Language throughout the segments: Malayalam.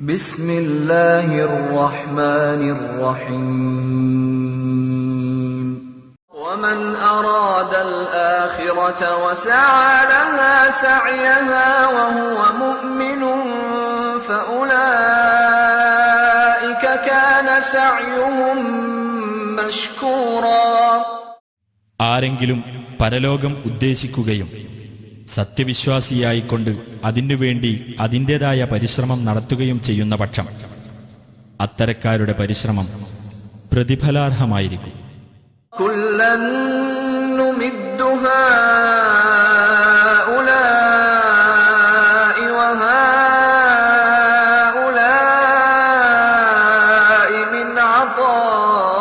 بسم الله الرحمن الرحيم ومن أراد الآخرة وسعى لها سعيها وهو مؤمن فأولئك كان سعيهم مشكورا ആരെങ്കിലും പരലോകം ഉദ്ദേശിക്കുകയും സത്യവിശ്വാസിയായിക്കൊണ്ട് അതിനുവേണ്ടി അതിൻ്റെതായ പരിശ്രമം നടത്തുകയും ചെയ്യുന്ന പക്ഷം അത്തരക്കാരുടെ പരിശ്രമം പ്രതിഫലാർഹമായിരിക്കും كلا نمد هؤلاء وهؤلاء من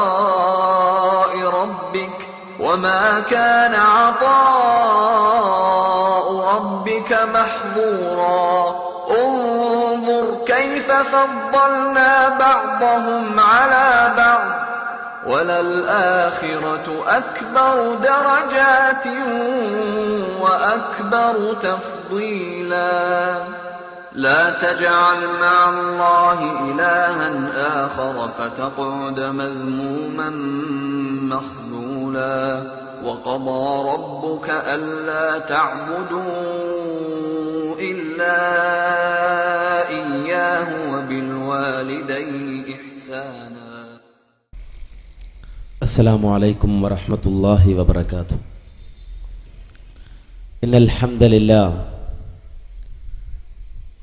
عطاء ربك وما كان عطاء ربك محظورا. انظر كيف فضلنا بعضهم على بعض. وللآخرة أكبر درجات وأكبر تفضيلا. لا تجعل مع الله إلها آخر فتقعد مذموما مخذولا. وقضى ربك ألا تعبدوا إلا إياه وبالوالدين إحسانا. السلام عليكم ورحمة الله وبركاته. إن الحمد لله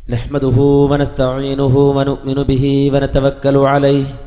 نحمده ونستعينه ونؤمن به ونتوكل عليه.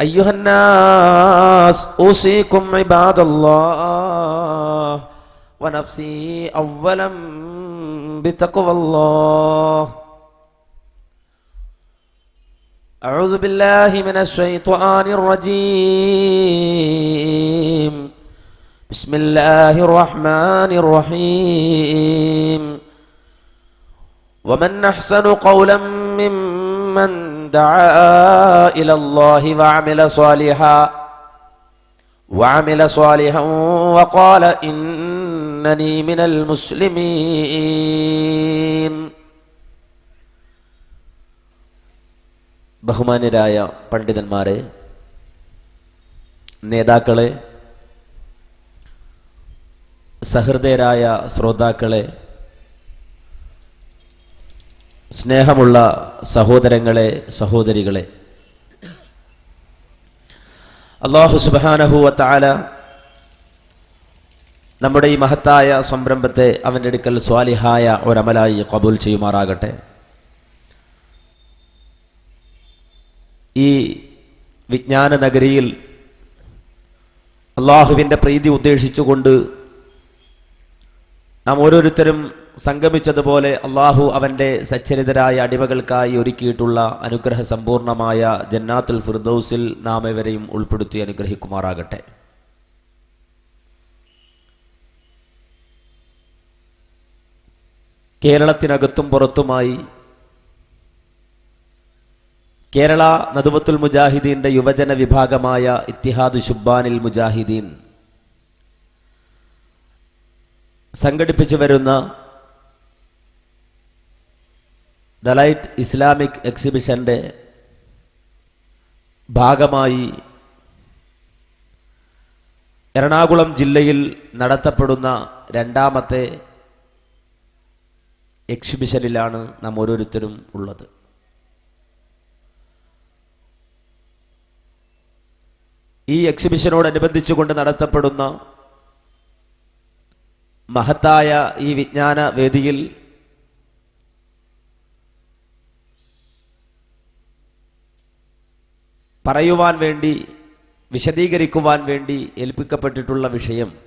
أيها الناس أوصيكم عباد الله ونفسي أولا بتقوى الله. أعوذ بالله من الشيطان الرجيم. بسم الله الرحمن الرحيم. ومن أحسن قولا ممن دعا إلى الله وعمل صالحا وعمل صالحا وقال إنني من المسلمين ബഹുമാന്യരായ പണ്ഡിതന്മാരെ നേതാക്കളെ സഹൃദയരായ ശ്രോതാക്കളെ സ്നേഹമുള്ള സഹോദരങ്ങളെ സഹോദരികളെ. അള്ളാഹു സുബാനഹുവ താല നമ്മുടെ ഈ മഹത്തായ സംരംഭത്തെ അവന്റെ അടുക്കൽ സ്വാലിഹായ ഒരമലായി കബൂൽ ചെയ്യുമാറാകട്ടെ. ഈ വിജ്ഞാന നഗരിയിൽ അള്ളാഹുവിന്റെ പ്രീതി ഉദ്ദേശിച്ചുകൊണ്ട് നാം ഓരോരുത്തരും സംഗമിച്ചതുപോലെ അള്ളാഹു അവന്റെ സച്ചരിതരായ അടിമകൾക്കായി ഒരുക്കിയിട്ടുള്ള അനുഗ്രഹ സമ്പൂർണമായ ജന്നാത്തുൽ ഫിർദൌസിൽ നാം ഇവരെയും ഉൾപ്പെടുത്തി അനുഗ്രഹിക്കുമാറാകട്ടെ. കേരളത്തിനകത്തും പുറത്തുമായി കേരള നദുവത്തുൽ മുജാഹിദീന്റെ യുവജന വിഭാഗമായ ഇത്തിഹാദ് ശുബാനിൽ മുജാഹിദീൻ സംഘടിപ്പിച്ചു വരുന്ന ദലൈറ്റ് ഇസ്ലാമിക് എക്സിബിഷന്റെ ഭാഗമായി എറണാകുളം ജില്ലയിൽ നടത്തപ്പെടുന്ന രണ്ടാമത്തെ എക്സിബിഷനിലാണ് നാം ഓരോരുത്തരും ഉള്ളത്. ഈ എക്സിബിഷനോടനുബന്ധിച്ചുകൊണ്ട് നടത്തപ്പെടുന്ന മഹത്തായ ഈ വിജ്ഞാന വേദിയിൽ പറയുവാൻ വേണ്ടി വിശദീകരിക്കുവാൻ വേണ്ടി ഏൽപ്പിക്കപ്പെട്ടിട്ടുള്ള വിഷയം.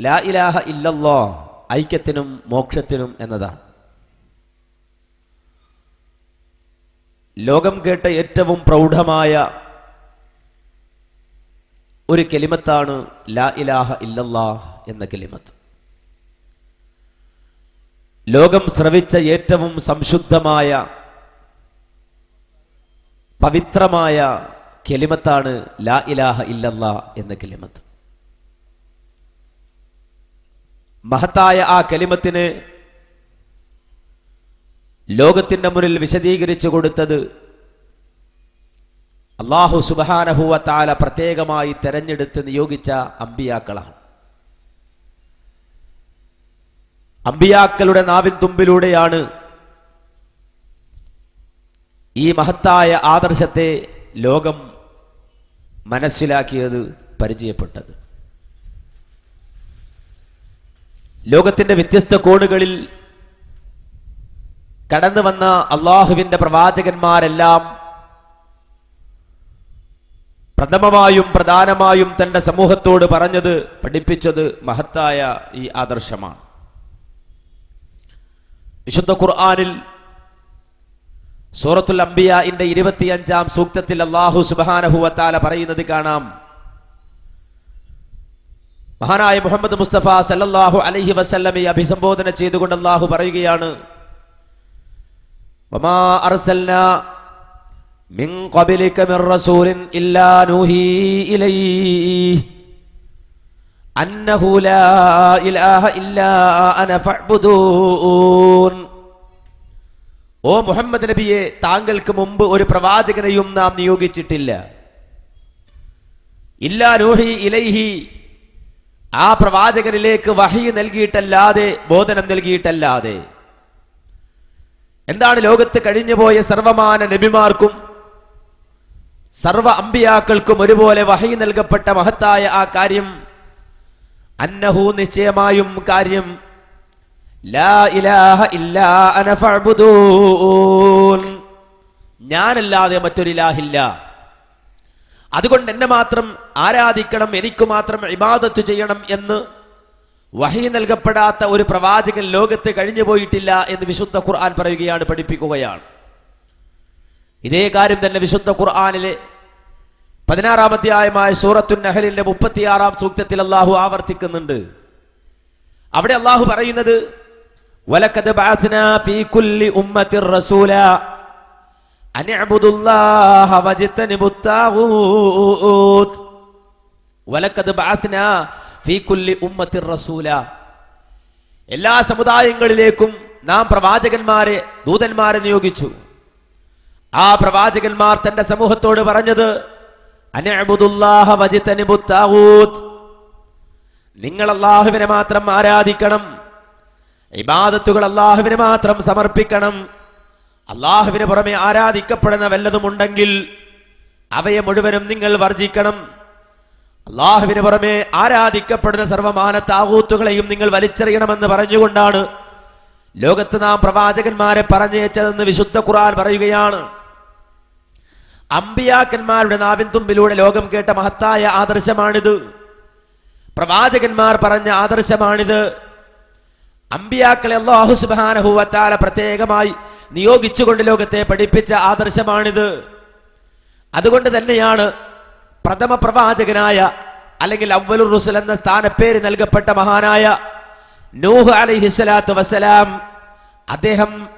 ലാ ഇലാഹ ഇല്ലല്ലോ ഐക്യത്തിനും മോക്ഷത്തിനും എന്നതാണ്. ലോകം കേട്ട ഏറ്റവും പ്രൗഢമായ ഒരു കെലിമത്താണ് ലാ ഇലാഹ ഇല്ലല്ലാ എന്ന കെലിമത്ത്. ലോകം ശ്രവിച്ച ഏറ്റവും സംശുദ്ധമായ പവിത്രമായ കെലിമത്താണ് ലാ ഇലാഹ ഇല്ലല്ലാ എന്ന കെലിമത്ത്. മഹത്തായ ആ കെലിമത്തിന് ലോകത്തിന്റെ മുന്നിൽ വിശദീകരിച്ചു കൊടുത്തത് അള്ളാഹു സുബാനഹുവ താല പ്രത്യേകമായി തെരഞ്ഞെടുത്ത് നിയോഗിച്ച അമ്പിയാക്കളാണ്. അമ്പിയാക്കളുടെ നാവിൻ തുമ്പിലൂടെയാണ് ഈ മഹത്തായ ആദർശത്തെ ലോകം മനസ്സിലാക്കിയത് പരിചയപ്പെട്ടത്. ലോകത്തിന്റെ വ്യത്യസ്ത കോണുകളിൽ കടന്നു വന്ന അള്ളാഹുവിന്റെ പ്രവാചകന്മാരെല്ലാം പ്രഥമമായും പ്രധാനമായും തന്റെ സമൂഹത്തോട് പറഞ്ഞത് പഠിപ്പിച്ചത് മഹത്തായ ഈ ആദർശമാണ്. വിശുദ്ധ ഖുർആാനിൽ സൂറത്തുൽ അംബിയാന്റെ ഇരുപത്തിയഞ്ചാം സൂക്തത്തിൽ അള്ളാഹു സുബാനഹുവത്താല പറയുന്നത് കാണാം. മഹാനായ മുഹമ്മദ് മുസ്തഫ സല്ലല്ലാഹു അലൈഹി വസല്ലമയെ അഭിസംബോധന ചെയ്തുകൊണ്ട് അള്ളാഹു പറയുകയാണ് ഓ മുഹമ്മദ് നബിയെ താങ്കൾക്ക് മുമ്പ് ഒരു പ്രവാചകനെയും നാം നിയോഗിച്ചിട്ടില്ല. ഇല്ലാ നൂഹി ഇലൈഹി ആ പ്രവാചകനിലേക്ക് വഹി നൽകിയിട്ടല്ലാതെ ബോധനം നൽകിയിട്ടല്ലാതെ. എന്താണ് ലോകത്ത് കഴിഞ്ഞുപോയ സർവമാന നബിമാർക്കും സർവ അമ്പിയാക്കൾക്കും ഒരുപോലെ വഹി നൽകപ്പെട്ട മഹത്തായ ആ കാര്യം അന്നഹു നിശ്ചയമായും കാര്യം ഞാനല്ലാതെ മറ്റൊരിലാഹില്ല അതുകൊണ്ട് എന്നെ മാത്രം ആരാധിക്കണം എനിക്ക് മാത്രം ഇബാദത്ത് ചെയ്യണം എന്ന് വഹി നൽകപ്പെടാത്ത ഒരു പ്രവാചകൻ ലോകത്ത് കഴിഞ്ഞു പോയിട്ടില്ല എന്ന് വിശുദ്ധ ഖുർആൻ പറയുകയാണ് പഠിപ്പിക്കുകയാണ്. ഇതേ കാര്യം തന്നെ വിശുദ്ധ ഖുർആാനിലെ പതിനാറാം അധ്യായമായ സൂറത്തു നഹലിന്റെ മുപ്പത്തിയാറാം സൂക്തത്തിൽ അള്ളാഹു ആവർത്തിക്കുന്നുണ്ട്. അവിടെ അള്ളാഹു പറയുന്നത് എല്ലാ സമുദായങ്ങളിലേക്കും നാം പ്രവാചകന്മാരെ ദൂതന്മാരെ നിയോഗിച്ചു. ആ പ്രവാചകന്മാർ തന്റെ സമൂഹത്തോട് പറഞ്ഞത് നിങ്ങൾ അള്ളാഹുവിനെ മാത്രം ആരാധിക്കണം ഇബാദത്തുകൾ അള്ളാഹുവിനെ മാത്രം സമർപ്പിക്കണം അള്ളാഹുവിന് പുറമെ ആരാധിക്കപ്പെടുന്ന വല്ലതുമുണ്ടെങ്കിൽ അവയെ മുഴുവനും നിങ്ങൾ വർജിക്കണം. അള്ളാഹുവിന് പുറമെ ആരാധിക്കപ്പെടുന്ന സർവമാന താകൂത്തുകളെയും നിങ്ങൾ വലിച്ചെറിയണമെന്ന് പറഞ്ഞുകൊണ്ടാണ് ലോകത്ത് നാം പ്രവാചകന്മാരെ പറഞ്ഞയച്ചതെന്ന് വിശുദ്ധ ഖുർആൻ പറയുകയാണ്. അമ്പിയാക്കന്മാരുടെ നാവിൻ തുമ്പിലൂടെ ലോകം കേട്ട മഹത്തായ ആദർശമാണിത്. പ്രവാചകന്മാർ പറഞ്ഞ ആദർശമാണിത്. അമ്പിയാക്കളെ അള്ളാഹു പ്രത്യേകമായി നിയോഗിച്ചുകൊണ്ട് ലോകത്തെ പഠിപ്പിച്ച ആദർശമാണിത്. അതുകൊണ്ട് തന്നെയാണ് പ്രഥമ പ്രവാചകനായ അല്ലെങ്കിൽ അവലുർ റുസുൽ എന്ന സ്ഥാനപ്പേര് നൽകപ്പെട്ട മഹാനായ നൂഹ് അലൈഹിസ്സലാത്തു വസ്സലാം. അദ്ദേഹം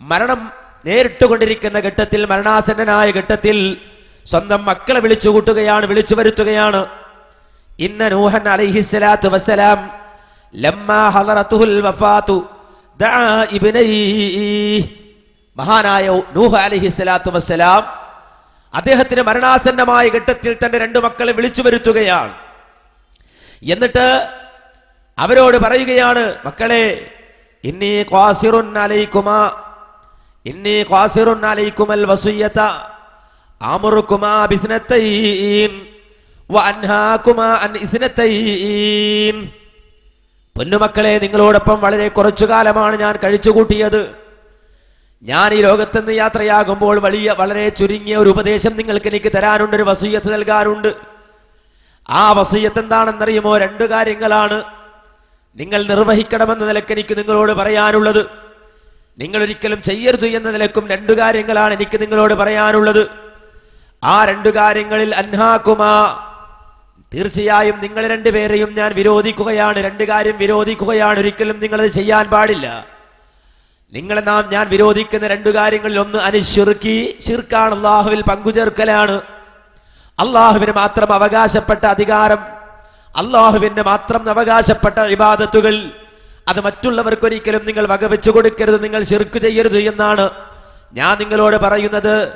മരണം നേരിട്ടുകൊണ്ടിരിക്കുന്ന ഘട്ടത്തിൽ മരണാസന്നനായ ഘട്ടത്തിൽ സ്വന്തം മക്കളെ വിളിച്ചു കൂട്ടുകയാണ് വിളിച്ചു വരുത്തുകയാണ് ഇന്ന നൂഹൻ അലൈഹിസ്സലാത്തു വസ്സലാം മഹാനായ നൂഹ് അലൈഹിസ്സലാത്തു വസ്സലാം അദ്ദേഹത്തിന് മരണാസന്നമായ ഘട്ടത്തിൽ തന്റെ രണ്ടു മക്കളെ വിളിച്ചു വരുത്തുകയാണ് എന്നിട്ട് അവരോട് പറയുകയാണ് മക്കളെ ഇന്നി ഖാസിറുൻ അലൈക്കുമാ ഇന്നി വഅൻഹാകുമാ അൻ പൊന്നുമക്കളെ നിങ്ങളോടൊപ്പം വളരെ കുറച്ചു കാലമാണ് ഞാൻ കഴിച്ചുകൂട്ടിയത്. ഞാൻ ഈ ലോകത്തുനിന്ന് യാത്രയാകുമ്പോൾ വലിയ വളരെ ചുരുങ്ങിയ ഒരു ഉപദേശം നിങ്ങൾക്ക് എനിക്ക് തരാനുണ്ട് ഒരു വസൂയത്ത് നൽകാറുണ്ട് ആ വസൂയത്ത് എന്താണെന്നറിയുമോ? രണ്ടു കാര്യങ്ങളാണ് നിങ്ങൾ നിർവഹിക്കണമെന്ന നിലയ്ക്ക് എനിക്ക് നിങ്ങളോട് പറയാനുള്ളത്. നിങ്ങൾ ഒരിക്കലും ചെയ്യരുത് എന്ന നിലക്കും രണ്ടു കാര്യങ്ങളാണ് എനിക്ക് നിങ്ങളോട് പറയാനുള്ളത്. ആ രണ്ടു കാര്യങ്ങളിൽ അൻഹാക്കുമാ. തീർച്ചയായും നിങ്ങൾ രണ്ടുപേരെയും ഞാൻ വിരോധിക്കുകയാണ്. രണ്ട് കാര്യം വിരോധിക്കുകയാണ്. ഒരിക്കലും നിങ്ങളത് ചെയ്യാൻ പാടില്ല. നിങ്ങളെ നാം ഞാൻ വിരോധിക്കുന്ന രണ്ടു കാര്യങ്ങളിൽ ഒന്ന് അനുശിർക്കി ഷിർക്കാണ് അള്ളാഹുവിൽ പങ്കുചേർക്കലാണ്. അള്ളാഹുവിന് മാത്രം അവകാശപ്പെട്ട അധികാരം അള്ളാഹുവിന് മാത്രം അവകാശപ്പെട്ട ഇബാദത്തുകൾ അത് മറ്റുള്ളവർക്കൊരിക്കലും നിങ്ങൾ വകവെച്ചു കൊടുക്കരുത് നിങ്ങൾ ചെറുക്ക് ചെയ്യരുത് എന്നാണ് ഞാൻ നിങ്ങളോട് പറയുന്നത്.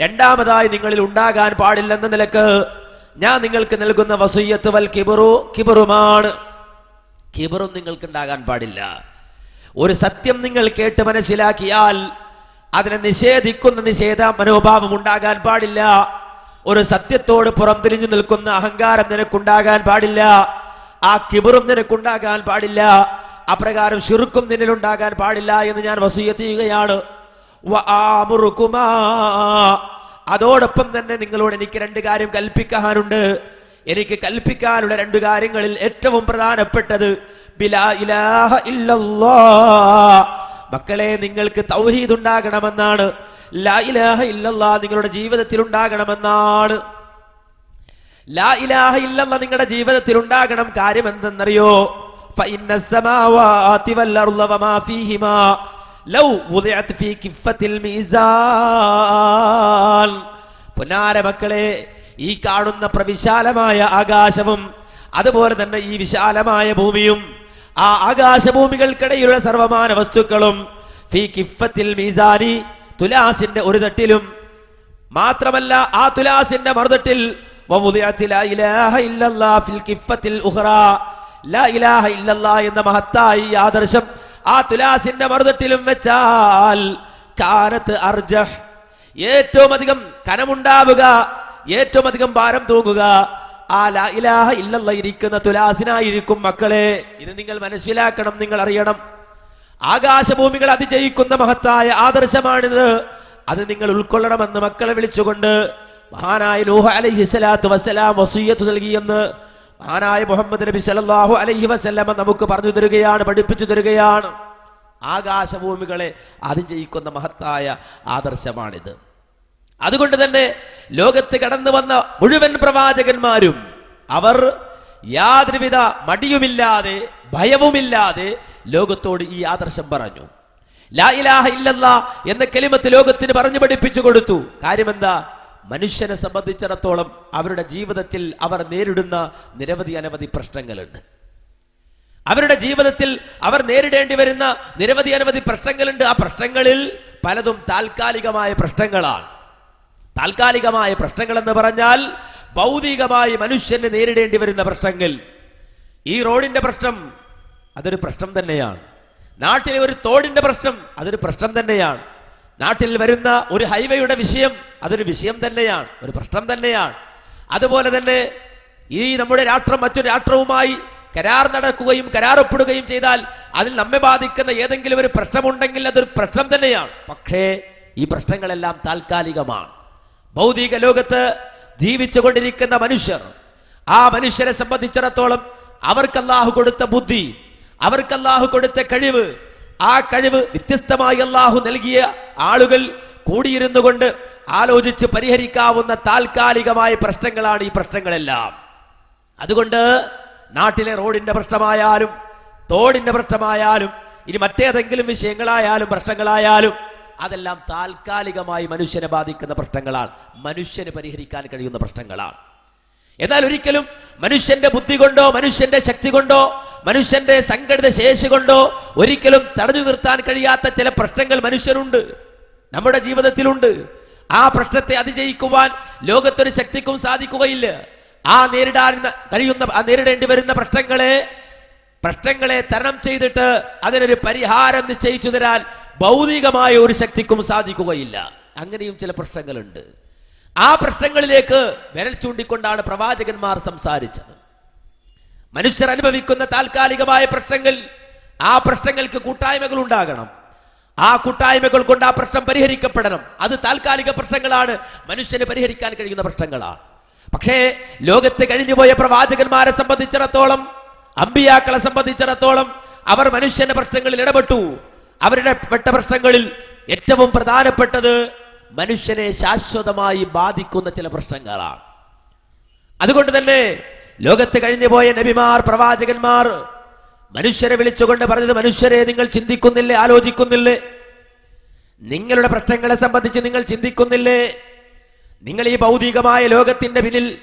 രണ്ടാമതായി നിങ്ങളിൽ ഉണ്ടാകാൻ പാടില്ലെന്ന നിലയ്ക്ക് ഞാൻ നിങ്ങൾക്ക് നൽകുന്ന വസൂയത്ത് വൽ കിബറു കിബറുമാണ്. കിബറും നിങ്ങൾക്ക് ഉണ്ടാകാൻ പാടില്ല. ഒരു സത്യം നിങ്ങൾ കേട്ട് മനസ്സിലാക്കിയാൽ അതിനെ നിഷേധിക്കുന്ന നിഷേധ മനോഭാവം ഉണ്ടാകാൻ പാടില്ല. ഒരു സത്യത്തോട് പുറംതിരിഞ്ഞു നിൽക്കുന്ന അഹങ്കാരം നിനക്കുണ്ടാകാൻ പാടില്ല. ആ കിബറും നിനക്കുണ്ടാകാൻ പാടില്ല. അപ്രകാരം ശുരുക്കും നിന്നിലുണ്ടാകാൻ പാടില്ല എന്ന് ഞാൻ വസൂയത്ത് ചെയ്യുകയാണ്. അതോടൊപ്പം തന്നെ നിങ്ങളോട് എനിക്ക് രണ്ട് കാര്യം കൽപ്പിക്കാനുണ്ട്. എനിക്ക് കൽപ്പിക്കാനുള്ള രണ്ട് കാര്യങ്ങളിൽ ഏറ്റവും പ്രധാനപ്പെട്ടത് മക്കളെ നിങ്ങൾക്ക് തൗഹീദ് ഉണ്ടാകണമെന്നാണ്. ലാ ഇലാഹ നിങ്ങളുടെ ജീവിതത്തിൽ ഉണ്ടാകണമെന്നാണ്. ലാ ഇലാഹ ഇല്ലല്ലാ നിങ്ങളുടെ ജീവിതത്തിൽ ഉണ്ടാകണം കാര്യം എന്തെന്നറിയോ? فإن السماوات والأرض وما فيهما لو وضعت في كفة الميزان പൊന്നാര മക്കളെ ഈ കാണുന്ന പ്രവിശാലമായ ആകാശവും അതുപോലെ തന്നെ ഈ വിശാലമായ ഭൂമിയും ആ ആകാശഭൂമികൾക്കിടയിലുള്ള സർവമാന വസ്തുക്കളും ഫീ കിഫത്തിൽ മീസാനി തുലാസിന്റെ ഒരു തട്ടിലും മാത്രമല്ല ആ തുലാസിന്റെ മറുതട്ടിൽ വവുദിഅത്തി ലാ ഇലാഹ ഇല്ലല്ലാ എന്ന മഹത്തായ ആദർശം ആ തുലാസിന്റെ മറുതട്ടിലും വെച്ചാൽ കാനത്ത് അർജഹ്. ഏറ്റവും അധികം കനമുണ്ടാവുക ഏറ്റവും അധികം ഭാരം തൂങ്ങുക ആ ലാ ഇലാഹ ഇല്ലല്ല ഇരിക്കുന്ന തുലാസിനായിരിക്കും മക്കളെ. ഇത് നിങ്ങൾ മനസ്സിലാക്കണം നിങ്ങൾ അറിയണം. ആകാശഭൂമികൾ അതിജയിക്കുന്ന മഹത്തായ ആദർശമാണിത്. അത് നിങ്ങൾ ഉൾക്കൊള്ളണമെന്ന് മക്കളെ വിളിച്ചുകൊണ്ട് മഹാനായ നൂഹ അലൈഹി സ്വലാത്തു വസ്സലാം വസൂയത്ത് നൽകിയെന്ന് മഹാനായ മുഹമ്മദ് നബി സല്ലല്ലാഹു അലൈഹി വസല്ലമ നമുക്ക് പറഞ്ഞു തരികയാണ് പഠിപ്പിച്ചു തരികയാണ്. ആകാശഭൂമികളെ അതിജയിക്കുന്ന മഹത്തായ ആദർശമാണിത്. അതുകൊണ്ട് തന്നെ ലോകത്ത് കടന്നു വന്ന മുഴുവൻ പ്രവാചകന്മാരും അവർ യാതൊരുവിധ മടിയുമില്ലാതെ ഭയവുമില്ലാതെ ലോകത്തോട് ഈ ആദർശം പറഞ്ഞു. ലാ ഇലാഹ ഇല്ലല്ല എന്ന കെലിമത്ത് ലോകത്തിന് പറഞ്ഞു പഠിപ്പിച്ചു കൊടുത്തു. കാര്യമെന്താ? മനുഷ്യനെ സംബന്ധിച്ചിടത്തോളം അവരുടെ ജീവിതത്തിൽ അവർ നേരിടുന്ന നിരവധി അനവധി പ്രശ്നങ്ങളുണ്ട്. അവരുടെ ജീവിതത്തിൽ അവർ നേരിടേണ്ടി വരുന്ന നിരവധി അനവധി പ്രശ്നങ്ങളുണ്ട്. ആ പ്രശ്നങ്ങളിൽ പലതും താൽക്കാലികമായ പ്രശ്നങ്ങളാണ്. താൽക്കാലികമായ പ്രശ്നങ്ങൾ എന്ന് പറഞ്ഞാൽ ഭൗതികമായി മനുഷ്യന് നേരിടേണ്ടി വരുന്ന പ്രശ്നങ്ങൾ. ഈ റോഡിന്റെ പ്രശ്നം അതൊരു പ്രശ്നം തന്നെയാണ്. നാട്ടിലെ ഒരു തോടിന്റെ പ്രശ്നം അതൊരു പ്രശ്നം തന്നെയാണ്. നാട്ടിൽ വരുന്ന ഒരു ഹൈവേയുടെ വിഷയം അതൊരു വിഷയം തന്നെയാണ് ഒരു പ്രശ്നം തന്നെയാണ്. അതുപോലെ തന്നെ ഈ നമ്മുടെ രാഷ്ട്രം മറ്റൊരു രാഷ്ട്രവുമായി കരാർ നടക്കുകയും കരാറൊപ്പിടുകയും ചെയ്താൽ അതിൽ നമ്മെ ബാധിക്കുന്ന ഏതെങ്കിലും ഒരു പ്രശ്നമുണ്ടെങ്കിൽ അതൊരു പ്രശ്നം തന്നെയാണ്. പക്ഷേ ഈ പ്രശ്നങ്ങളെല്ലാം താൽക്കാലികമാണ്. ഭൗതിക ലോകത്ത് ജീവിച്ചുകൊണ്ടിരിക്കുന്ന മനുഷ്യർ ആ മനുഷ്യരെ സംബന്ധിച്ചിടത്തോളം അവർക്ക് അല്ലാഹു കൊടുത്ത ബുദ്ധി അവർക്ക് അല്ലാഹു കൊടുത്ത കഴിവ് ആ കഴിവ് വ്യത്യസ്തമായി അള്ളാഹു നൽകിയ ആളുകൾ കൂടിയിരുന്നു കൊണ്ട് ആലോചിച്ച് പരിഹരിക്കാവുന്ന താൽക്കാലികമായ പ്രശ്നങ്ങളാണ് ഈ പ്രശ്നങ്ങളെല്ലാം. അതുകൊണ്ട് നാട്ടിലെ റോഡിന്റെ പ്രശ്നമായാലും തോടിന്റെ പ്രശ്നമായാലും ഇനി മറ്റേതെങ്കിലും വിഷയങ്ങളായാലും പ്രശ്നങ്ങളായാലും അതെല്ലാം താൽക്കാലികമായി മനുഷ്യനെ ബാധിക്കുന്ന പ്രശ്നങ്ങളാണ്. മനുഷ്യന് പരിഹരിക്കാൻ കഴിയുന്ന പ്രശ്നങ്ങളാണ്. എന്നാൽ ഒരിക്കലും മനുഷ്യന്റെ ബുദ്ധി കൊണ്ടോ മനുഷ്യന്റെ ശക്തി കൊണ്ടോ മനുഷ്യന്റെ സംഘടിത ശേഷി കൊണ്ടോ ഒരിക്കലും തടഞ്ഞു നിർത്താൻ കഴിയാത്ത ചില പ്രശ്നങ്ങൾ മനുഷ്യനുണ്ട്. നമ്മുടെ ജീവിതത്തിലുണ്ട്. ആ പ്രശ്നത്തെ അതിജയിക്കുവാൻ ലോകത്തൊരു ശക്തിക്കും സാധിക്കുകയില്ല. ആ നേരിടാൻ കഴിയുന്ന ആ നേരിടേണ്ടി വരുന്ന പ്രശ്നങ്ങളെ പ്രശ്നങ്ങളെ തരണം ചെയ്തിട്ട് അതിനൊരു പരിഹാരം നിശ്ചയിച്ചു തരാൻ ഭൗതികമായ ഒരു ശക്തിക്കും സാധിക്കുകയില്ല. അങ്ങനെയും ചില പ്രശ്നങ്ങളുണ്ട്. ആ പ്രശ്നങ്ങളിലേക്ക് വിരൽ ചൂണ്ടിക്കൊണ്ടാണ് പ്രവാചകന്മാർ സംസാരിച്ചത്. മനുഷ്യർ അനുഭവിക്കുന്ന താൽക്കാലികമായ പ്രശ്നങ്ങൾ ആ പ്രശ്നങ്ങൾക്ക് കൂട്ടായ്മകൾ ഉണ്ടാകണം. ആ കൂട്ടായ്മകൾ കൊണ്ട് ആ പ്രശ്നം പരിഹരിക്കപ്പെടണം. അത് താൽക്കാലിക പ്രശ്നങ്ങളാണ്. മനുഷ്യന് പരിഹരിക്കാൻ കഴിയുന്ന പ്രശ്നങ്ങളാണ്. പക്ഷേ ലോകത്ത് കഴിഞ്ഞുപോയ പ്രവാചകന്മാരെ സംബന്ധിച്ചിടത്തോളം അമ്പിയാക്കളെ സംബന്ധിച്ചിടത്തോളം അവർ മനുഷ്യന്റെ പ്രശ്നങ്ങളിൽ ഇടപെട്ടു. അവരുടെ പെട്ട പ്രശ്നങ്ങളിൽ ഏറ്റവും പ്രധാനപ്പെട്ടത് മനുഷ്യനെ ശാശ്വതമായി ബാധിക്കുന്ന ചില പ്രശ്നങ്ങളാണ്. അതുകൊണ്ട് തന്നെ ലോകത്ത് കഴിഞ്ഞു പോയ നബിമാർ പ്രവാചകന്മാർ മനുഷ്യരെ വിളിച്ചുകൊണ്ട് പറഞ്ഞത് മനുഷ്യരെ നിങ്ങൾ ചിന്തിക്കുന്നില്ലേ ആലോചിക്കുന്നില്ലേ? നിങ്ങളുടെ പ്രശ്നങ്ങളെ സംബന്ധിച്ച് നിങ്ങൾ ചിന്തിക്കുന്നില്ലേ? നിങ്ങൾ ഈ ഭൗതികമായ ലോകത്തിന്റെ പിന്നിൽ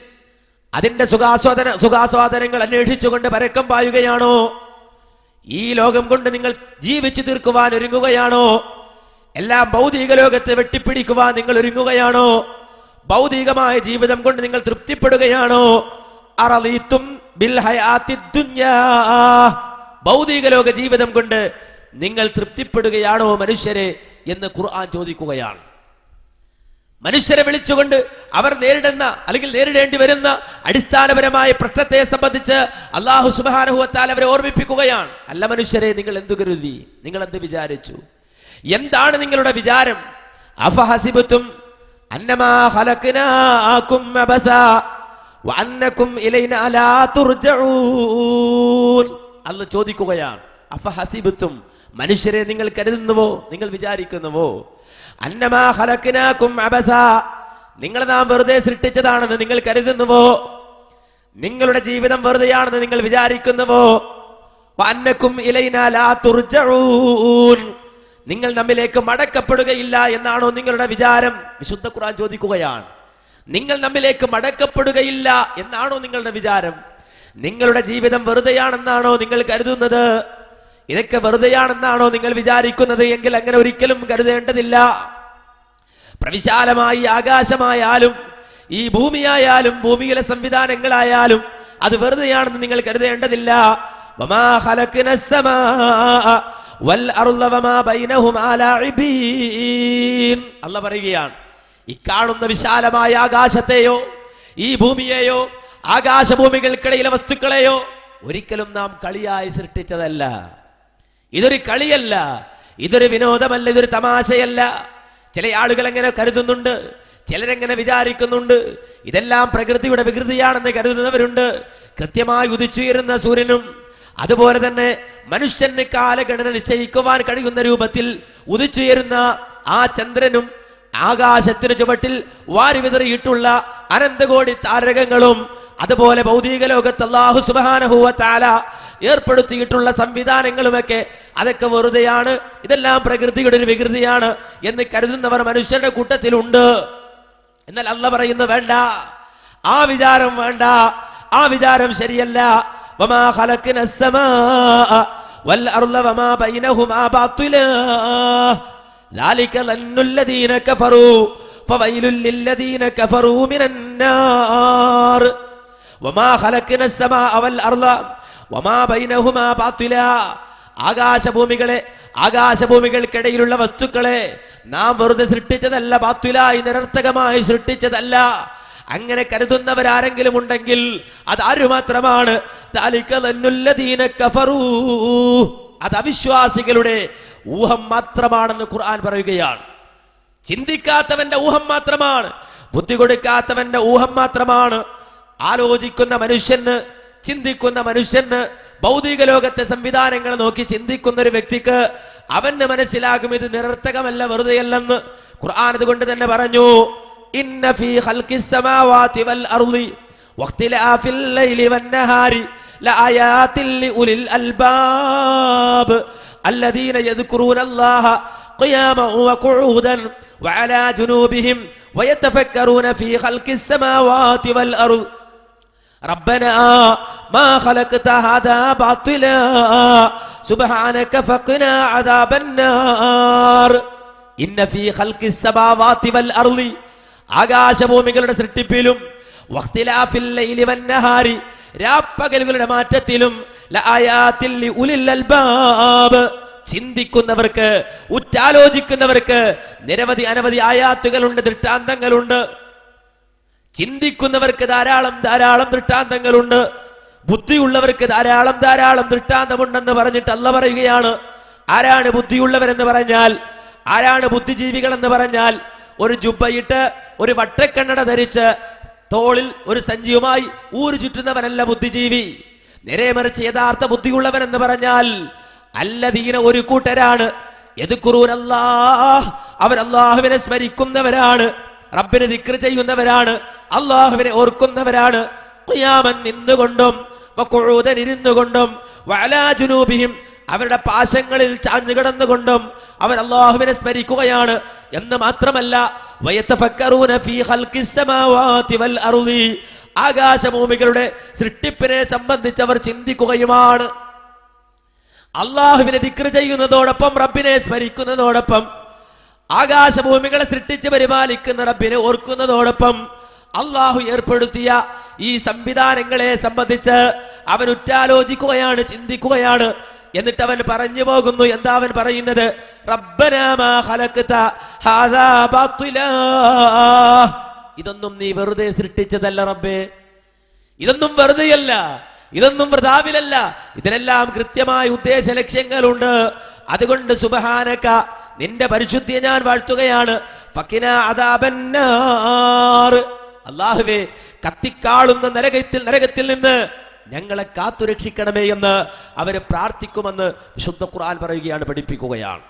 അതിന്റെ സുഖാസ്വാദന സുഖാസ്വാദനങ്ങൾ അന്വേഷിച്ചുകൊണ്ട് പരക്കം പായുകയാണോ? ഈ ലോകം കൊണ്ട് നിങ്ങൾ ജീവിച്ചു തീർക്കുവാൻ ഒരുങ്ങുകയാണോ? എല്ലാം ഭൗതിക ലോകത്തെ വെട്ടിപ്പിടിക്കുവാൻ നിങ്ങൾ ഒരുങ്ങുകയാണോ? ഭൗതികമായ ജീവിതം കൊണ്ട് നിങ്ങൾ തൃപ്തിപ്പെടുകയാണോ? ദുന്യാ. ഭൗതിക ലോക ജീവിതം കൊണ്ട് നിങ്ങൾ തൃപ്തിപ്പെടുകയാണോ മനുഷ്യരെ എന്ന് ഖുർആൻ ചോദിക്കുകയാണ്. മനുഷ്യരെ വിളിച്ചുകൊണ്ട് അവർ നേരിടുന്ന അല്ലെങ്കിൽ നേരിടേണ്ടി വരുന്ന അടിസ്ഥാനപരമായ പ്രശ്നത്തെ സംബന്ധിച്ച് അള്ളാഹു സുബാനുഭവത്താൽ അവരെ ഓർമ്മിപ്പിക്കുകയാണ്. അല്ല മനുഷ്യരെ നിങ്ങൾ എന്തു കരുതി? നിങ്ങൾ എന്ത് വിചാരിച്ചു? എന്താണ് നിങ്ങളുടെ വിചാരം? അഫഹസിബത്തും അന്നമാ വഅന്നകും ചോദിക്കുകയാണ് അഫഹസിബത്തും മനുഷ്യരെ നിങ്ങൾ കരുതുന്നുവോ? നിങ്ങൾ വിചാരിക്കുന്നുവോ? അന്നമാ ഖലഖനാകും അബസ നിങ്ങളെ നാം വെറുതെ സൃഷ്ടിച്ചതാണെന്ന് നിങ്ങൾ കരുതുന്നുവോ? നിങ്ങളുടെ ജീവിതം വെറുതെയാണെന്ന് നിങ്ങൾ വിചാരിക്കുന്നുവോ? വഅന്നകും ഇലൈനാ ലാ നിങ്ങൾ നമ്മിലേക്ക് മടക്കപ്പെടുകയില്ല എന്നാണോ നിങ്ങളുടെ വിചാരം? വിശുദ്ധ ഖുർആൻ ചോദിക്കുകയാണ്. നിങ്ങൾ നമ്മിലേക്ക് മടക്കപ്പെടുകയില്ല എന്നാണോ നിങ്ങളുടെ വിചാരം? നിങ്ങളുടെ ജീവിതം വെറുതെയാണെന്നാണോ നിങ്ങൾ കരുതുന്നത്? ഇതൊക്കെ വെറുതെയാണെന്നാണോ നിങ്ങൾ വിചാരിക്കുന്നത്? എങ്കിൽ അങ്ങനെ ഒരിക്കലും കരുതേണ്ടതില്ല. പ്രവിശാലമായി ആകാശമായാലും ഈ ഭൂമിയായാലും ഭൂമിയിലെ സംവിധാനങ്ങളായാലും അത് വെറുതെയാണെന്ന് നിങ്ങൾ കരുതേണ്ടതില്ല. അല്ല പറയുകയാണ് ഈ കാണുന്ന വിശാലമായ ആകാശത്തെയോ ഈ ഭൂമിയെയോ ആകാശഭൂമികൾക്കിടയിലെ വസ്തുക്കളെയോ ഒരിക്കലും നാം കളിയായി സൃഷ്ടിച്ചതല്ല. ഇതൊരു കളിയല്ല ഇതൊരു വിനോദമല്ല ഇതൊരു തമാശയല്ല. ചില ആളുകൾ എങ്ങനെ കരുതുന്നുണ്ട് ചിലരെങ്ങനെ വിചാരിക്കുന്നുണ്ട് ഇതെല്ലാം പ്രകൃതിയുടെ വികൃതിയാണെന്ന് കരുതുന്നവരുണ്ട്. കൃത്യമായി ഉദിച്ചുയരുന്ന സൂര്യനും അതുപോലെ തന്നെ മനുഷ്യന് കാലഗണന നിശ്ചയിക്കുവാൻ കഴിയുന്ന രൂപത്തിൽ ഉദിച്ചുയരുന്ന ആ ചന്ദ്രനും ആകാശത്തിന് ചുവട്ടിൽ വാരി വിതറിയിട്ടുള്ള അനന്തകോടി താരകങ്ങളും അതുപോലെ ഭൗതിക ലോകത്ത് അള്ളാഹു സുബാനഹുവ താല ഏർപ്പെടുത്തിയിട്ടുള്ള സംവിധാനങ്ങളുമൊക്കെ അതൊക്കെ വെറുതെയാണ്. ഇതെല്ലാം പ്രകൃതിയുടെ ഒരു വികൃതിയാണ് എന്ന് കരുതുന്നവർ മനുഷ്യരുടെ കൂട്ടത്തിലുണ്ട്. എന്നാൽ അല്ല പറയുന്നു വേണ്ട. ആ വിചാരം വേണ്ട. ആ വിചാരം ശരിയല്ല. വമാ ഖലഖ്ന السماء والأرض وما بينهما باطلا ذلك ظن الذين كفروا فويل للذين كفروا من النار وما خلقنا السماء والأرض وما بينهما باطلا ആകാശഭൂമികളെ ആകാശഭൂമികൾക്കിടയിലുള്ള വസ്തുക്കളെ നാം വെറുതെ സൃഷ്ടിച്ചതല്ല ബാത്തുലായി നിരർത്ഥകമായി സൃഷ്ടിച്ചതല്ല അങ്ങനെ കരുതുന്നവരാരെങ്കിലും ഉണ്ടെങ്കിൽ അത് ആരു മാത്രമാണ്. അത് അവിശ്വാസികളുടെ ഊഹം മാത്രമാണെന്ന് ഖുർആൻ പറയുകയാണ്. ചിന്തിക്കാത്തവന്റെ ഊഹം മാത്രമാണ്. ബുദ്ധി കൊടുക്കാത്തവന്റെ ഊഹം മാത്രമാണ്. ആലോചിക്കുന്ന മനുഷ്യന് ചിന്തിക്കുന്ന മനുഷ്യന് ഭൗതിക ലോകത്തെ സംവിധാനങ്ങൾ നോക്കി ചിന്തിക്കുന്ന ഒരു വ്യക്തിക്ക് അവന് മനസ്സിലാകും ഇത് നിരർത്ഥകമല്ല വെറുതെയല്ലെന്ന് ഖുർആൻ അതുകൊണ്ട് തന്നെ പറഞ്ഞു. إن في خلق السماوات والأرض واختلاف الليل والنهار لآيات لأولي الألباب الذين يذكرون الله قياما وقعودا وعلى جنوبهم ويتفكرون في خلق السماوات والأرض ربنا ما خلقت هذا باطلا سبحانك فقنا عذاب النار إن في خلق السماوات والأرض ആകാശഭൂമികളുടെ സൃഷ്ടിപ്പിലും രാപ്പകലുകളുടെ മാറ്റത്തിലും ചിന്തിക്കുന്നവർക്ക് ഉറ്റാലോചിക്കുന്നവർക്ക് നിരവധി അനവധി ആയാത്തുകളുണ്ട് ദൃഷ്ടാന്തങ്ങളുണ്ട്. ചിന്തിക്കുന്നവർക്ക് ധാരാളം ധാരാളം ദൃഷ്ടാന്തങ്ങളുണ്ട്. ബുദ്ധിയുള്ളവർക്ക് ധാരാളം ധാരാളം ദൃഷ്ടാന്തമുണ്ടെന്ന് പറഞ്ഞിട്ട് അല്ല പറയുകയാണ്. ആരാണ് ബുദ്ധിയുള്ളവരെന്ന് പറഞ്ഞാൽ ആരാണ് ബുദ്ധിജീവികൾ എന്ന് പറഞ്ഞാൽ ഒരു ജുബയിട്ട് ഒരു വട്ടക്കണ്ണട ധരിച്ച് തോളിൽ ഒരു സഞ്ചിയുമായി ഊരു ചുറ്റുന്നവനല്ല ബുദ്ധിജീവി. നേരെ മറിച്ച് യഥാർത്ഥ ബുദ്ധിയുള്ളവൻ എന്ന് പറഞ്ഞാൽ അല്ലതീന ഒരു കൂട്ടരാണ്. അവർ സ്മരിക്കുന്നവരാണ്. റബ്ബിനെ ദിക്ർ ചെയ്യുന്നവരാണ്. അള്ളാഹുവിനെ ഓർക്കുന്നവരാണ്. നിന്നുകൊണ്ടും ഇരുന്നുകൊണ്ടും വഅലാ ജുനൂബിഹിം അവരുടെ പാശങ്ങളിൽ ചാഞ്ഞു കിടന്നുകൊണ്ടും അവർ അള്ളാഹുവിനെ സ്മരിക്കുകയാണ്. എന്ന് മാത്രമല്ല ആകാശഭൂമികളുടെ സൃഷ്ടിപ്പിനെ സംബന്ധിച്ച് അവർ ചിന്തിക്കുകയുമാണ്. അള്ളാഹുവിനെ ദിക്ര ചെയ്യുന്നതോടൊപ്പം റബ്ബിനെ സ്മരിക്കുന്നതോടൊപ്പം ആകാശഭൂമികളെ സൃഷ്ടിച്ച് പരിപാലിക്കുന്ന റബ്ബിനെ ഓർക്കുന്നതോടൊപ്പം അള്ളാഹു ഏർപ്പെടുത്തിയ ഈ സംവിധാനങ്ങളെ സംബന്ധിച്ച് അവൻ ഉറ്റാലോചിക്കുകയാണ് ചിന്തിക്കുകയാണ്. എന്നിട്ട് അവൻ പറഞ്ഞു പോകുന്നു. എന്താ അവൻ പറയുന്നത്. ഇതൊന്നും നീ വെറുതെ സൃഷ്ടിച്ചതല്ല റബ്ബേ. ഇതൊന്നും വെറുതെയല്ല. ഇതൊന്നും വൃതാവിലല്ല ഇതിനെല്ലാം കൃത്യമായ ഉദ്ദേശ ലക്ഷ്യങ്ങളുണ്ട്. അതുകൊണ്ട് സുബഹാനക്ക നിന്റെ പരിശുദ്ധിയെ ഞാൻ വാഴ്ത്തുകയാണ്. അള്ളാഹുവേ കത്തിക്കാളുന്ന നരകത്തിൽ നരകത്തിൽ നിന്ന് ഞങ്ങളെ കാത്തുരക്ഷിക്കണമേ എന്ന് അവർ പ്രാർത്ഥിക്കുമെന്ന് വിശുദ്ധ ഖുർആൻ പറയുകയാണ് പഠിപ്പിക്കുകയാണ്.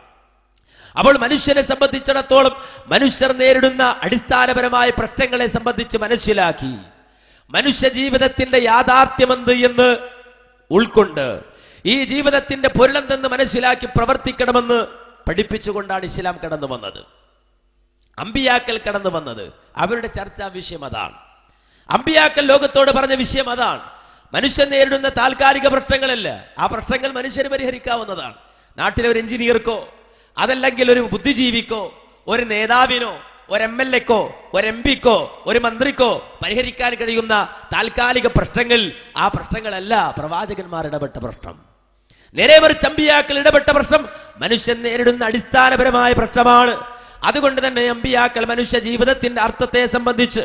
അപ്പോൾ മനുഷ്യനെ സംബന്ധിച്ചിടത്തോളം മനുഷ്യർ നേരിടുന്ന അടിസ്ഥാനപരമായ പ്രശ്നങ്ങളെ സംബന്ധിച്ച് മനസ്സിലാക്കി. മനുഷ്യ ജീവിതത്തിന്റെ യാഥാർത്ഥ്യമെന്ത് എന്ന് ഉൾക്കൊണ്ട് ഈ ജീവിതത്തിന്റെ പൊരുളെന്തെന്ന് മനസ്സിലാക്കി പ്രവർത്തിക്കണമെന്ന് പഠിപ്പിച്ചുകൊണ്ടാണ് ഇസ്ലാം കടന്നു വന്നത്. അമ്പിയാക്കൽ കടന്നു വന്നത്. അവരുടെ ചർച്ചാ വിഷയം അതാണ്. അമ്പിയാക്കൽ ലോകത്തോട് പറഞ്ഞ വിഷയം അതാണ്. മനുഷ്യൻ നേരിടുന്ന താൽക്കാലിക പ്രശ്നങ്ങളല്ല. ആ പ്രശ്നങ്ങൾ മനുഷ്യന് പരിഹരിക്കാവുന്നതാണ്. നാട്ടിലെ ഒരു എഞ്ചിനീയർക്കോ അതല്ലെങ്കിൽ ഒരു ബുദ്ധിജീവിക്കോ ഒരു നേതാവിനോ ഒരു എം എൽ എക്കോ ഒരു എം പിക്കോ ഒരു മന്ത്രിക്കോ പരിഹരിക്കാൻ കഴിയുന്ന താൽക്കാലിക പ്രശ്നങ്ങൾ ആ പ്രശ്നങ്ങളല്ല പ്രവാചകന്മാർ ഇടപെട്ട പ്രശ്നം. നേരെ മറിച്ച് അമ്പിയാക്കൾ ഇടപെട്ട പ്രശ്നം മനുഷ്യൻ നേരിടുന്ന അടിസ്ഥാനപരമായ പ്രശ്നമാണ്. അതുകൊണ്ട് തന്നെ അമ്പിയാക്കൾ മനുഷ്യ ജീവിതത്തിന്റെ അർത്ഥത്തെ സംബന്ധിച്ച്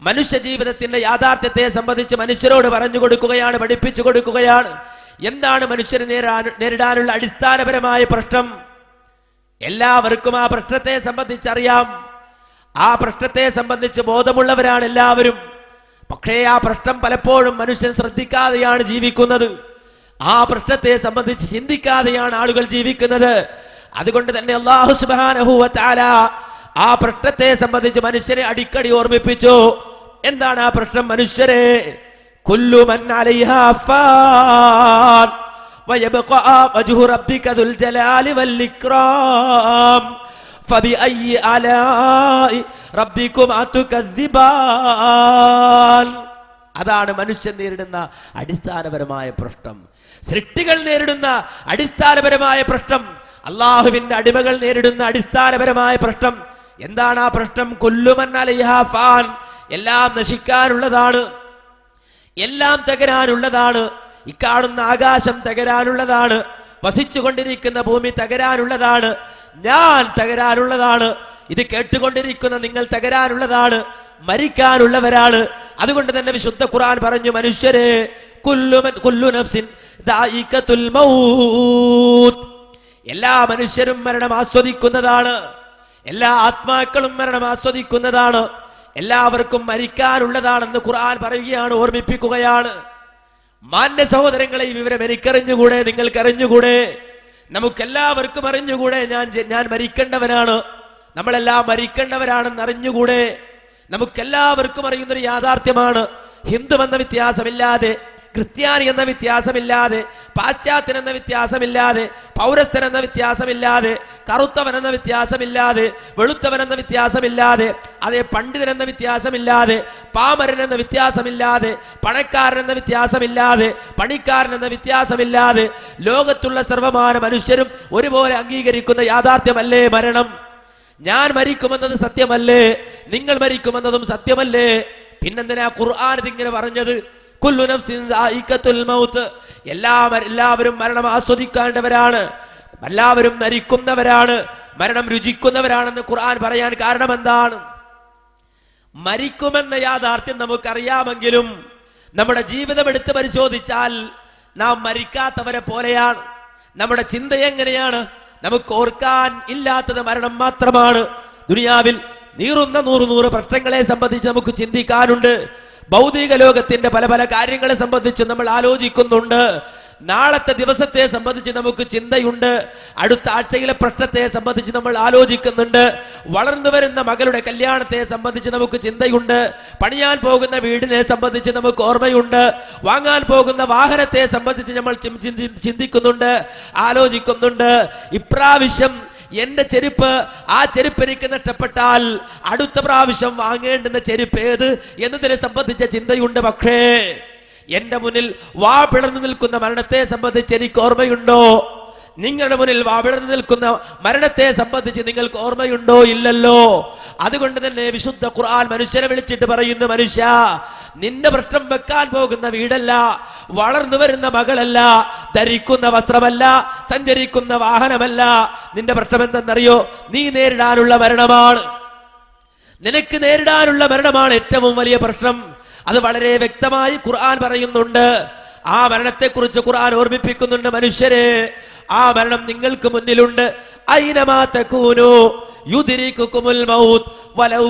മനുഷ്യ ജീവിതത്തിന്റെ യാഥാർത്ഥ്യത്തെ സംബന്ധിച്ച് മനുഷ്യരോട് പറഞ്ഞു കൊടുക്കുകയാണ് പഠിപ്പിച്ചു കൊടുക്കുകയാണ്. എന്താണ് മനുഷ്യർ നേരിടാനുള്ള അടിസ്ഥാനപരമായ പ്രശ്നം? എല്ലാവർക്കും ആ പ്രശ്നത്തെ സംബന്ധിച്ചറിയാം. ആ പ്രശ്നത്തെ സംബന്ധിച്ച് ബോധമുള്ളവരാണ് എല്ലാവരും. പക്ഷേ ആ പ്രശ്നം പലപ്പോഴും മനുഷ്യൻ ശ്രദ്ധിക്കാതെയാണ് ജീവിക്കുന്നത്. ആ പ്രശ്നത്തെ സംബന്ധിച്ച് ചിന്തിക്കാതെയാണ് ആളുകൾ ജീവിക്കുന്നത്. അതുകൊണ്ട് തന്നെ അള്ളാഹു സുബ്ഹാനഹു വ തആല ആ പ്രശ്നത്തെ സംബന്ധിച്ച് മനുഷ്യനെ അടിക്കടി ഓർമ്മിപ്പിച്ചു. എന്താണ് ആ പ്രശ്നം മനുഷ്യരെ? അതാണ് മനുഷ്യൻ നേരിടുന്ന അടിസ്ഥാനപരമായ പ്രശ്നം. സൃഷ്ടികൾ നേരിടുന്ന അടിസ്ഥാനപരമായ പ്രശ്നം. അള്ളാഹുവിന്റെ അടിമകൾ നേരിടുന്ന അടിസ്ഥാനപരമായ പ്രശ്നം. എന്താണ് ആ പ്രശ്നം? കൊല്ലുമൻ എല്ലാം നശിക്കാനുള്ളതാണ്. എല്ലാം തകരാനുള്ളതാണ്. ഇക്കാണുന്ന ആകാശം തകരാനുള്ളതാണ്. വസിച്ചുകൊണ്ടിരിക്കുന്ന ഭൂമി തകരാനുള്ളതാണ്. ഞാൻ തകരാനുള്ളതാണ്. ഇത് കേട്ടുകൊണ്ടിരിക്കുന്ന നിങ്ങൾ തകരാനുള്ളതാണ്. മരിക്കാനുള്ളവരാണ്. അതുകൊണ്ട് തന്നെ വിശുദ്ധ ഖുർആൻ പറഞ്ഞു മനുഷ്യരെ എല്ലാ മനുഷ്യരും മരണം ആസ്വദിക്കുന്നതാണ്. എല്ലാ ആത്മാക്കളും മരണം ആസ്വദിക്കുന്നതാണ്. എല്ലാവർക്കും മരിക്കാനുള്ളതാണെന്ന് ഖുർആൻ പറയുകയാണ് ഓർമ്മിപ്പിക്കുകയാണ്. മാന്യ സഹോദരങ്ങളെ ഈ വിവരം എനിക്കറിഞ്ഞുകൂടെ? നിങ്ങൾക്ക് അറിഞ്ഞുകൂടെ നമുക്കെല്ലാവർക്കും അറിഞ്ഞുകൂടെ? ഞാൻ ഞാൻ മരിക്കേണ്ടവനാണ്. നമ്മളെല്ലാം മരിക്കേണ്ടവരാണെന്ന് അറിഞ്ഞുകൂടെ നമുക്കെല്ലാവർക്കും അറിയുന്നൊരു യാഥാർത്ഥ്യമാണ്. ഹിന്ദു എന്ന വ്യത്യാസമില്ലാതെ ക്രിസ്ത്യാനി എന്ന വ്യത്യാസമില്ലാതെ പാശ്ചാത്യൻ എന്ന വ്യത്യാസമില്ലാതെ പൗരസ്ഥൻ എന്ന വ്യത്യാസമില്ലാതെ കറുത്തവൻ എന്ന വ്യത്യാസമില്ലാതെ വെളുത്തവൻ എന്ന വ്യത്യാസമില്ലാതെ അതേ പണ്ഡിതൻ എന്ന വ്യത്യാസമില്ലാതെ പാമരൻ എന്ന വ്യത്യാസമില്ലാതെ പണക്കാരൻ എന്ന വ്യത്യാസമില്ലാതെ പണിക്കാരൻ എന്ന വ്യത്യാസമില്ലാതെ ലോകത്തുള്ള സർവമാന മനുഷ്യരും ഒരുപോലെ അംഗീകരിക്കുന്ന യാഥാർത്ഥ്യമല്ലേ മരണം? ഞാൻ മരിക്കുമെന്നത് സത്യമല്ലേ? നിങ്ങൾ മരിക്കുമെന്നതും സത്യമല്ലേ? പിന്നെന്തിനാ ഖുർആൻ ഇതിങ്ങനെ പറഞ്ഞത്? എല്ലാവരും മരണം ആസ്വദിക്കേണ്ടവരാണ്. എല്ലാവരും മരിക്കുന്നവരാണ്. മരണം രുചിക്കുന്നവരാണെന്ന് ഖുർആൻ പറയാൻ കാരണം എന്താണ് മരിക്കുമെന്ന യാഥാർത്ഥ്യം നമുക്കറിയാമെങ്കിലും നമ്മുടെ ജീവിതം എടുത്ത് പരിശോധിച്ചാൽ നാം മരിക്കാത്തവരെ പോലെയാണ്. നമ്മുടെ ചിന്ത എങ്ങനെയാണ്? നമുക്ക് ഓർക്കാൻ ഇല്ലാത്തത് മരണം മാത്രമാണ്. ദുനിയാവിൽ നീറുന്ന നൂറ് നൂറ് പ്രശ്നങ്ങളെ സംബന്ധിച്ച് നമുക്ക് ചിന്തിക്കാനുണ്ട്. ഭൗതിക ലോകത്തിന്റെ പല പല കാര്യങ്ങളെ സംബന്ധിച്ച് നമ്മൾ ആലോചിക്കുന്നുണ്ട്. നാളത്തെ ദിവസത്തെ സംബന്ധിച്ച് നമുക്ക് ചിന്തയുണ്ട്. അടുത്ത ആഴ്ചയിലെ പ്രശ്നത്തെ സംബന്ധിച്ച് നമ്മൾ ആലോചിക്കുന്നുണ്ട്. വളർന്നു വരുന്ന മകളുടെ കല്യാണത്തെ സംബന്ധിച്ച് നമുക്ക് ചിന്തയുണ്ട്. പണിയാൻ പോകുന്ന വീടിനെ സംബന്ധിച്ച് നമുക്ക് ഓർമ്മയുണ്ട്. വാങ്ങാൻ പോകുന്ന വാഹനത്തെ സംബന്ധിച്ച് നമ്മൾ ചിന്തിക്കുന്നുണ്ട് ആലോചിക്കുന്നുണ്ട്. ഇപ്രാവശ്യം എന്റെ ചെരുപ്പ് ആ ചെരുപ്പ് എനിക്ക് നഷ്ടപ്പെട്ടാൽ അടുത്ത പ്രാവശ്യം വാങ്ങേണ്ടുന്ന ചെരുപ്പ് ഏത് എന്നതിനെ സംബന്ധിച്ച ചിന്തയുണ്ട് പക്ഷേ എന്റെ മുന്നിൽ വാ പിളർന്നു നിൽക്കുന്ന മരണത്തെ സംബന്ധിച്ച് എനിക്ക് ഓർമ്മയുണ്ടോ? നിങ്ങളുടെ മുന്നിൽ വാ പിളർന്നു നിൽക്കുന്ന മരണത്തെ സംബന്ധിച്ച് നിങ്ങൾക്ക് ഓർമ്മയുണ്ടോ ഇല്ലല്ലോ? അതുകൊണ്ട് തന്നെ വിശുദ്ധ ഖുർആൻ മനുഷ്യരെ വിളിച്ചിട്ട് പറയുന്നു മനുഷ്യ നിന്റെ പ്രശ്നം വെക്കാൻ പോകുന്ന വീടല്ല വളർന്നു വരുന്ന മകളല്ല ധരിക്കുന്ന വസ്ത്രമല്ല സഞ്ചരിക്കുന്ന വാഹനമല്ല. നിന്റെ പ്രശ്നം എന്തെന്നറിയോ? നീ നേരിടാനുള്ള മരണമാണ്. നിനക്ക് നേരിടാനുള്ള മരണമാണ് ഏറ്റവും വലിയ പ്രശ്നം. അത് വളരെ വ്യക്തമായി ഖുർആൻ പറയുന്നുണ്ട്. ആ മരണത്തെക്കുറിച്ച് ഖുർആൻ ഓർമ്മിപ്പിക്കുന്നുണ്ട് മനുഷ്യരെ. ആ മരണം നിങ്ങൾക്ക് മുന്നിലുണ്ട്. ഐനമാ തകൂനു? യുദ്രിക്കുമുൽ മൗത്ത്. വലൗ